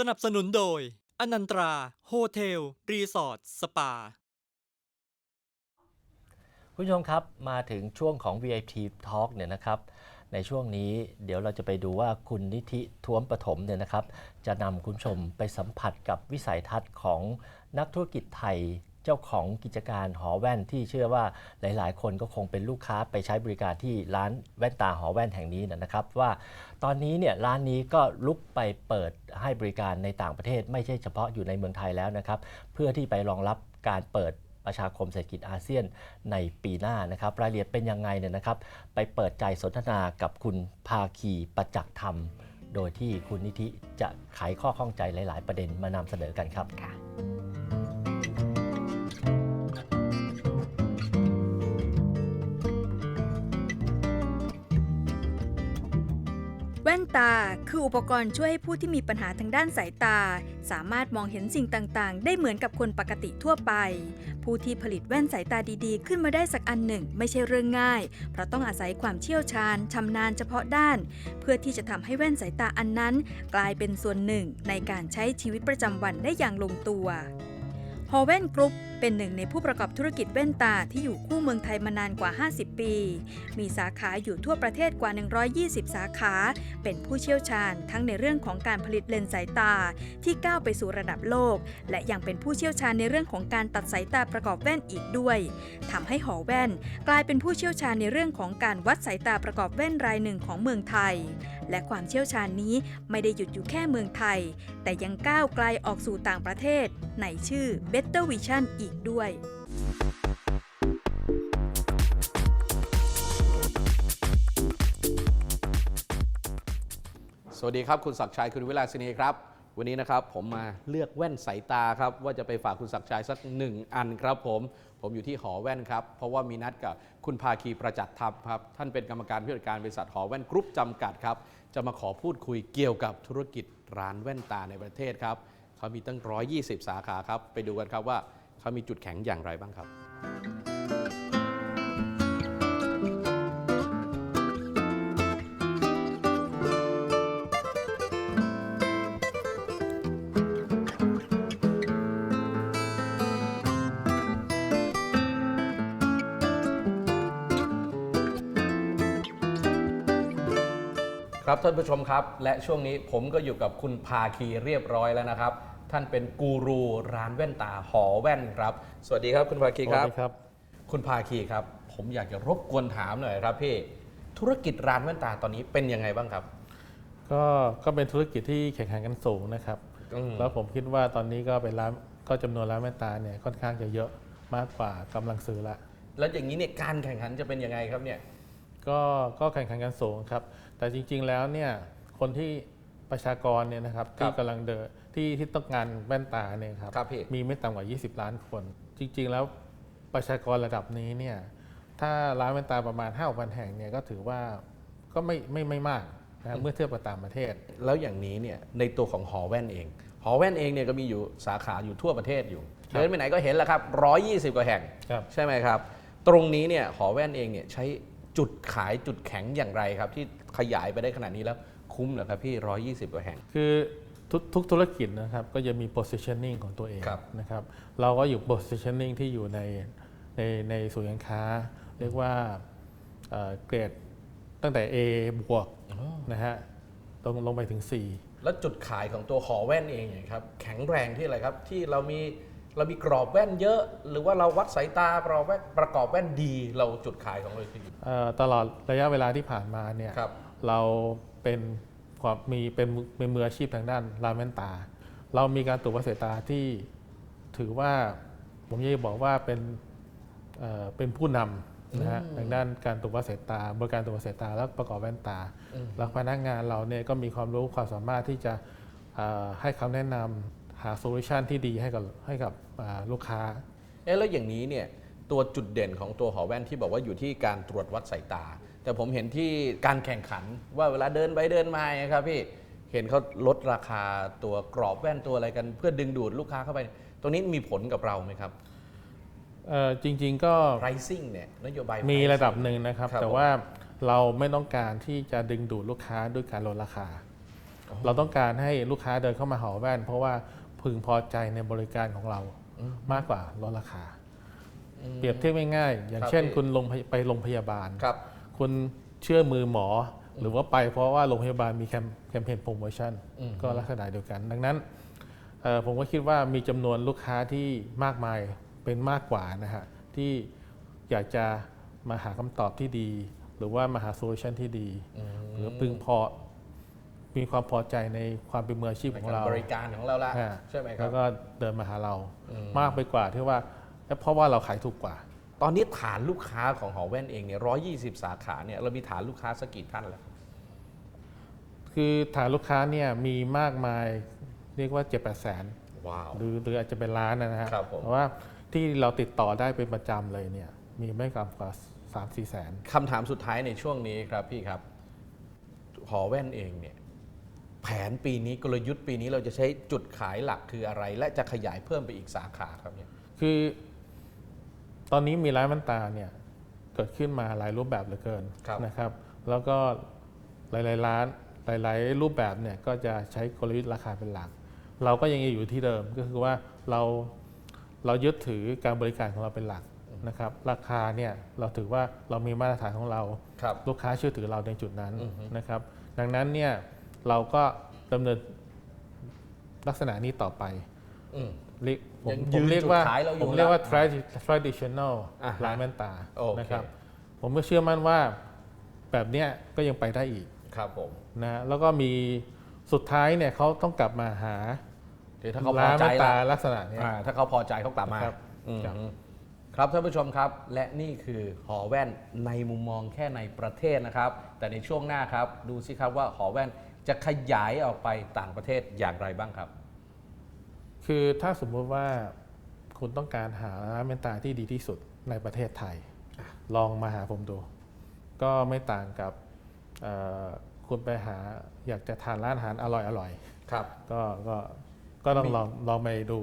สนับสนุนโดย อนันตรา โฮเทล รีสอร์ท สปา คุณผู้ชมครับมาถึงช่วงของ VIP Talk เนี่ยนะครับ ในช่วงนี้เดี๋ยวเราจะไปดูว่าคุณนิธิท้วมปฐมเนี่ยนะครับ จะนำคุณผู้ชมไปสัมผัสกับวิสัยทัศน์ของนักธุรกิจไทย เจ้าของกิจการหอแว่นที่เชื่อว่าหลาย ๆ คนก็คงเป็นลูกค้าไปใช้บริการที่ร้านแว่นตาหอแว่นแห่งนี้นะครับ ว่าตอนนี้เนี่ยร้านนี้ก็ลุกไปเปิดให้บริการในต่างประเทศ ไม่ใช่เฉพาะอยู่ในเมืองไทยแล้วนะครับ เพื่อที่ไปรองรับการเปิดประชาคมเศรษฐกิจอาเซียนในปีหน้านะครับ รายละเอียดเป็นยังไงเนี่ยนะครับ ไปเปิดใจสนทนากับคุณภาคีประจักษ์ธรรม โดยที่คุณนิธิจะไขข้อข้องใจหลาย ๆ ประเด็นมานำเสนอกันครับ นตา คืออุปกรณ์ช่วยให้ผู้ที่มีปัญหาทางด้านสายตา สามารถมองเห็นสิ่งต่างๆ ได้เหมือนกับคนปกติทั่วไป ผู้ที่ผลิตแว่นสายตาดีๆ ขึ้นมาได้สักอันหนึ่ง ไม่ใช่เรื่องง่าย เพราะต้องอาศัยความเชี่ยวชาญชำนาญเฉพาะด้าน เพื่อที่จะทำให้แว่นสายตาอันนั้น กลายเป็นส่วนหนึ่งในการใช้ชีวิตประจำวันได้อย่างลงตัวฮอแว่นกรุ๊ปเป็นหนึ่งในผู้ประกอบธุรกิจแว่นตาที่อยู่คู่เมืองไทยมานานกว่า 50 ปี มีสาขาอยู่ทั่วประเทศกว่า 120 สาขา เป็นผู้เชี่ยวชาญทั้งในเรื่องของการผลิตเลนส์สายตาที่ก้าวไปสู่ระดับโลก และยังเป็นผู้เชี่ยวชาญในเรื่องของการตัดสายตาประกอบแว่นอีกด้วยทำให้หอแว่น กลายเป็นผู้เชี่ยวชาญในเรื่องของการวัดสายตาประกอบแว่นรายหนึ่งของเมืองไทย และความเชี่ยวชาญนี้ไม่ได้หยุดอยู่แค่เมืองไทย แต่ยังก้าวไกลออกสู่ต่างประเทศ ในชื่อ Better Vision อีกด้วยสวัสดีครับ คุณศักชัยคุณวิลาสินีครับ วันนี้นะครับผมมาเลือกแว่นสายตาครับ ว่าจะไปฝากคุณศักชัยสักหนึ่งอันครับผม ผมอยู่ที่หอแว่นครับ เพราะว่ามีนัดกับคุณภาคีประจักษ์ธรรมครับ ท่านเป็นกรรมการผู้จัดการบริษัทหอแว่นกรุ๊ปจำกัดครับ จะมาขอพูดคุยเกี่ยวกับธุรกิจร้านแว่นตาในประเทศครับเขามีตั้ง 120 สาขาครับ ไปดูกันครับว่า เขามีจุดแข็งอย่างไรบ้างครับ ครับท่านผู้ชมครับ และช่วงนี้ผมก็อยู่กับคุณภาคีเรียบร้อยแล้วนะครับ ท่านเป็นกูรูร้านแว่นตาหอแว่นครับ สวัสดีครับคุณภาคีครับสวัสดีครับ คุณภาคีครับ ผมอยากจะรบกวนถามหน่อยครับพี่ธุรกิจร้านแว่นตาตอนนี้เป็นยังไงบ้างครับ ก็ก็เป็นธุรกิจที่แข่งขันกันสูงนะครับอืม แล้วผมคิดว่าตอนนี้ก็เป็นร้านก็จำนวนร้านแว่นตาเนี่ยค่อนข้างจะเยอะมากกว่ากำลังซื้อละ แล้วอย่างนี้เนี่ยการแข่งขันจะเป็นยังไงครับเนี่ย ก็ก็แข่งขันกันสูงครับ แต่จริง ๆ แล้วเนี่ยคนที่ ประชากรเนี่ยนะครับที่กำลังเดินที่ที่ต้องการแว่นตาเนี่ยครับครับพี่ มีไม่ต่ำกว่า 20 ล้านคน จริง ๆ แล้วประชากรระดับนี้เนี่ยถ้าร้านแว่นตาประมาณ5้าพันแห่งเนี่ยก็ถือว่าก็ไม่ไม่ไม่มากนะครับเมื่อเทียบกับต่างประเทศ แล้วอย่างนี้เนี่ยในตัวของหอแว่นเอง หอแว่นเองเนี่ยก็มีอยู่สาขาอยู่ทั่วประเทศอยู่ครับเดินไปไหนก็เห็นแล้วครับ 120 กว่าแห่ง ครับ ใช่ไหมครับ ตรงนี้เนี่ยหอแว่นเองเนี่ยใช้จุดขายจุดแข็งอย่างไรครับ ที่ขยายไปได้ขนาดนี้แล้ว คุ้มเหรอครับพี่ 120กว่าแห่ง คือทุกทุกธุรกิจนะครับก็จะมี positioning ของตัวเองครับ นะครับ เราก็อยู่ positioning ที่อยู่ในในในศูนย์การค้า เรียกว่าเอ่อเกรดตั้งแต่ A บวกนะฮะลงลงไปถึง 4 แล้วจุดขายของตัวหอแว่นเองเนี่ยครับแข็งแรงที่อะไรครับ ที่เรามีเรามีกรอบแว่นเยอะ หรือว่าเราวัดสายตาประกอบแว่นประกอบแว่นดี เราจุดขายของเราคืออยู่เอ่อตลอดระยะเวลาที่ผ่านมาเนี่ย ครับ เรา เป็นความมีเป็นมือเป็นมืออาชีพทางด้านร้านแว่นตา เรามีการตรวจวัดสายตาที่ถือว่าผมอยากจะบอกว่าเป็นเอ่อเป็นผู้นำนะฮะทางด้านการตรวจวัดสายตา บริการตรวจวัดสายตา และประกอบแว่นตา แล้วพนักงานเราเนี่ยก็มีความรู้ความสามารถที่จะเอ่อให้คำแนะนำหาโซลูชันที่ดีให้กับให้กับอ่าลูกค้า เอ๊ะแล้วอย่างนี้เนี่ยตัวจุดเด่นของตัวหอแว่นที่บอกว่าอยู่ที่การตรวจวัดสายตา แต่ผมเห็นที่การแข่งขันว่าเวลาเดินไปเดินมาเนี่ยครับพี่เห็นเขาลดราคาตัวกรอบแว่นตัวอะไรกัน เพื่อดึงดูดลูกค้าเข้าไป ตรงนี้มีผลกับเราไหมครับ เอ่อจริง ๆ ก็ pricing เนี่ยนโยบาย มี pricing ระดับหนึ่งนะครับ ครับแต่ว่าเราไม่ต้องการที่จะดึงดูดลูกค้าด้วยการลดราคาเราต้องการให้ลูกค้าเดินเข้ามาหอแว่น เพราะว่าพึงพอใจในบริการของเรามากกว่าลดราคาเปรียบเทียบง่ายๆอย่างครับเช่นพี่ คุณลงไปไปโรงพยาบาล ครับ คุณเชื่อมือหมอ หรือว่าไปเพราะว่าโรงพยาบาลมีแคมแคมเปญโปรโมชั่นอืมก็ลักษณะเดียวกัน ดังนั้นเอ่อผมก็คิดว่ามีจำนวนลูกค้าที่มากมายเป็นมากกว่านะฮะที่อยากจะมาหาคำตอบที่ดี หรือว่ามาหาโซลูชันที่ดี หรือพึงพอมีความพอใจในความเป็นมืออาชีพในของการเราบริการของเราละอ่าใช่ไหมครัแล้บวก็เดินมาหาเราอืมมากไปกว่าที่ว่าเพราะว่าเราขายถูกกว่า ตอนนี้ฐานลูกค้าของหอแว่นเองเนี่ยร้อยี่สิบสาขาเนี่ยเรามีฐานลูกค้าสักกี่ท่านแล้ว คือฐานลูกค้าเนี่ยมีมากมายเรียกว่า7จ็ดแปดแสนว้าว หรือหรืออาจจะเป็นล้านนะฮะครับผมเพราะว่าที่เราติดต่อได้เป็นประจำเลยเนี่ยมีไม่ต่ำกว่า3 4แสน คำถามสุดท้ายในช่วงนี้ครับพี่ครับ หอแว่นเองเนี่ย แผนปีนี้กลยุทธ์ปีนี้เราจะใช้จุดขายหลักคืออะไร และจะขยายเพิ่มไปอีกสาขาครับเนี่ย คือ ตอนนี้มีร้านแว่นตาเนี่ยเกิดขึ้นมาหลายรูปแบบเหลือเกินครับนะครับ แล้วก็หลายๆร้านหลายๆรูปแบบเนี่ยก็จะใช้กลยุทธ์ราคาเป็นหลัก เราก็ยังอยู่ที่เดิมก็คือว่าเราเรายึดถือการบริการของเราเป็นหลักนะครับราคาเนี่ยเราถือว่าเรามีมาตรฐานของเราครับลูกค้าเชื่อถือเราในจุดนั้นอือฮึนะครับ ดังนั้นเนี่ยเราก็ดำเนินลักษณะนี้ต่อไปอืม เรียกผมยังผยืมนเรียกว่าจุดขายเราอยู่ผมเรียกว่าละ tradi- traditional อ่าฮะร้านแว่นตาโอเค นะครับ ผมก็เชื่อมั่นว่าแบบเนี้ยก็ยังไปได้อีกครับผมนะแล้วก็มีสุดท้ายเนี่ยเขาต้องกลับมาหาเดี๋ยวถ้าเขาพร้าอนใจแว่นตาละลักษณะเนี้ย อ่าถ้าเขาพอใจเขากลับมาครับอืมครับ ครับท่านผู้ชมครับ และนี่คือหอแว่นในมุมมองแค่ในประเทศนะครับ แต่ในช่วงหน้าครับ ดูสิครับว่าหอแว่นจะขยายออกไปต่างประเทศอย่างไรบ้างครับ คือถ้าสมมุติว่าคุณต้องการหาร้านแว่นตาที่ดีที่สุดในประเทศไทย ลองมาหาผมดู ก็ไม่ต่างกับเอ่อคุณไปหาอยากจะทานร้านอาหารอร่อยๆครับ ก็ก็ก็ต้องลองลองไปดู